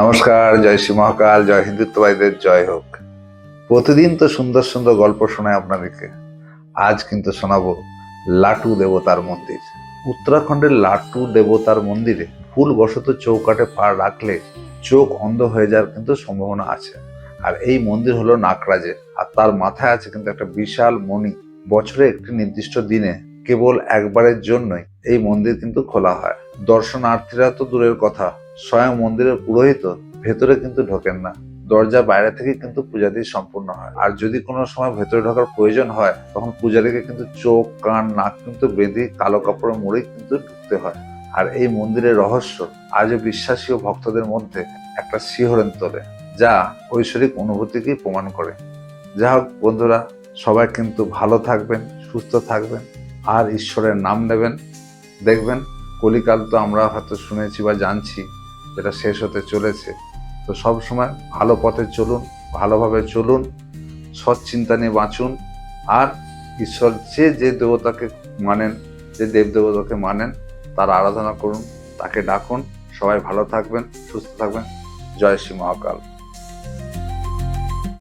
নমস্কার, জয় শ্রী মহাকাল, জয় হিন্দুত্ববাদীদের, জয় হোক। প্রতিদিন তো সুন্দর সুন্দর গল্প শোনায় আপনাদেরকে। আজ কিন্তু শোনাবো লাটু দেবতার মন্দির। উত্তরাখণ্ডের লাটু দেবতার মন্দিরে ভুলবশত চৌকাটে পা রাখলে চোখ অন্ধ হয়ে যাওয়ার কিন্তু সম্ভাবনা আছে। আর এই মন্দির হলো নাকরাজে আর তার মাথায় আছে কিন্তু একটা বিশাল মণি। বছরে একটি নির্দিষ্ট দিনে কেবল একবারের জন্যই এই মন্দির কিন্তু খোলা হয়। দর্শনার্থীরা তো দূরের কথা। স্বয়ং মন্দিরের পুরোহিত ভেতরে কিন্তু ঢোকেন না। দরজা বাইরে থেকে কিন্তু পূজাদি সম্পূর্ণ হয়। আর যদি কোনো সময় ভেতরে ঢোকার প্রয়োজন হয়, তখন পূজারীকে কিন্তু চোখ, কান, নাক কিন্তু বেঁধে কালো কাপড়ে মুড়ে কিন্তু ঢুকতে হয়। আর এই মন্দিরের রহস্য আজও বিশ্বাসী ও ভক্তদের মধ্যে একটা শিহরণ তোলে, যা ঐশ্বরিক অনুভূতিকেই প্রমাণ করে। যা হোক বন্ধুরা, সবাই কিন্তু ভালো থাকবেন, সুস্থ থাকবেন, আর ঈশ্বরের নাম নেবেন। দেখবেন কলিকাল তো আমরা হয়তো শুনেছি বা জানছি, যেটা শেষ হতে চলেছে। তো সব সময় ভালো পথে চলুন, ভালোভাবে চলুন সৎ চিন্তা নিয়ে বাঁচুন, আর ঈশ্বর যে যে দেবতাকে মানেন, যে দেব দেবতাকে মানেন, তার আরাধনা করুন, তাকে ডাকুন। সবাই ভালো থাকবেন, সুস্থ থাকবেন। জয় শ্রী মহাকাল।